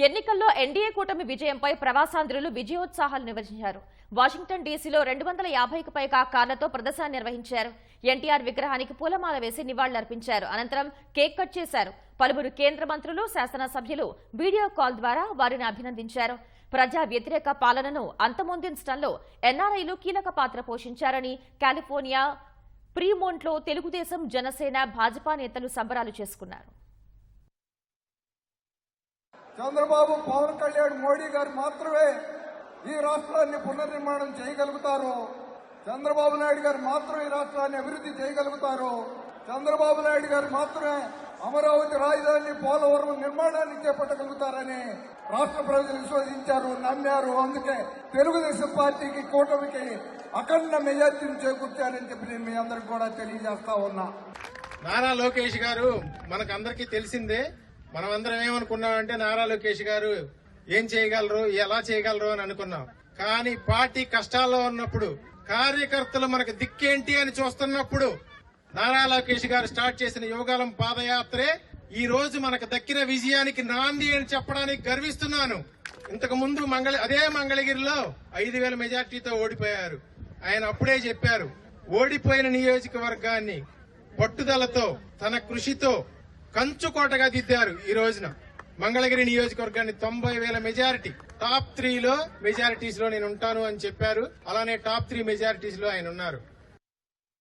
ఎన్నికల్లో ఎన్డీఏ కూటమి విజయంపై ప్రవాసాంధ్రులు విజయోత్సాహాలు నిర్వహించారు. వాషింగ్టన్ డీసీలో రెండు వందల యాభైకి పైగా కార్లతో ప్రదర్శన నిర్వహించారు. ఎన్టీఆర్ విగ్రహానికి పూలమాల వేసి నివాళులర్పించారు. అనంతరం కేక్ కట్ చేశారు. పలువురు కేంద్ర మంత్రులు శాసనసభ్యులు వీడియో కాల్ ద్వారా వారిని అభినందించారు. ప్రజా వ్యతిరేక పాలనను అంతమొందించడంలో ఎన్ఆర్ఐలు కీలక పాత్ర పోషించారని కాలిఫోర్నియా ప్రీమోంట్లో తెలుగుదేశం జనసేన భాజపా నేతలు సంబరాలు చేసుకున్నారు. చంద్రబాబు పవన్ కళ్యాణ్ మోడీ గారు మాత్రమే ఈ రాష్ట్రాన్ని పునర్నిర్మాణం చేయగలుగుతారు చంద్రబాబు నాయుడు గారు మాత్రమే ఈ రాష్ట్రాన్ని అభివృద్ధి చేయగలుగుతారు చంద్రబాబు నాయుడు గారు మాత్రమే అమరావతి రాజధాని పోలవరం నిర్మాణాన్ని చేపట్టగలుగుతారని రాష్ట్ర ప్రజలు విశ్వసించారు నమ్మారు. అందుకే తెలుగుదేశం పార్టీకి కూటమికి అఖండ మెజార్టీని చేకూర్చారని చెప్పి నేను మీ అందరికి కూడా తెలియజేస్తా ఉన్నా. నారా లోకేష్ గారు మనకందరికీ తెలిసిందే మనం అందరం ఏమనుకున్నామంటే నారా లోకేష్ గారు ఏం చేయగలరు ఎలా చేయగలరు అని అనుకున్నాం. కానీ పార్టీ కష్టాల్లో ఉన్నప్పుడు కార్యకర్తలు మనకు దిక్కేంటి అని చూస్తున్నప్పుడు నారా లోకేష్ గారు స్టార్ట్ చేసిన యువగాలం పాదయాత్రే ఈ రోజు మనకు దక్కిన విజయానికి నాంది అని చెప్పడానికి గర్విస్తున్నాను. ఇంతకు ముందు మంగళ అదే మంగళగిరిలో ఐదు వేల మెజార్టీతో ఓడిపోయారు. ఆయన అప్పుడే చెప్పారు ఓడిపోయిన నియోజకవర్గాన్ని పట్టుదలతో తన కృషితో కంచుకోటగా దిద్దారు ఈ రోజున. మంగళగిరి నియోజకవర్గాన్ని తొంభై వేల మెజారిటీ. టాప్ త్రీలో మెజారిటీస్లో నేను ఉంటాను అని చెప్పారు. అలానే టాప్ త్రీ మెజారిటీస్లో ఆయన ఉన్నారు.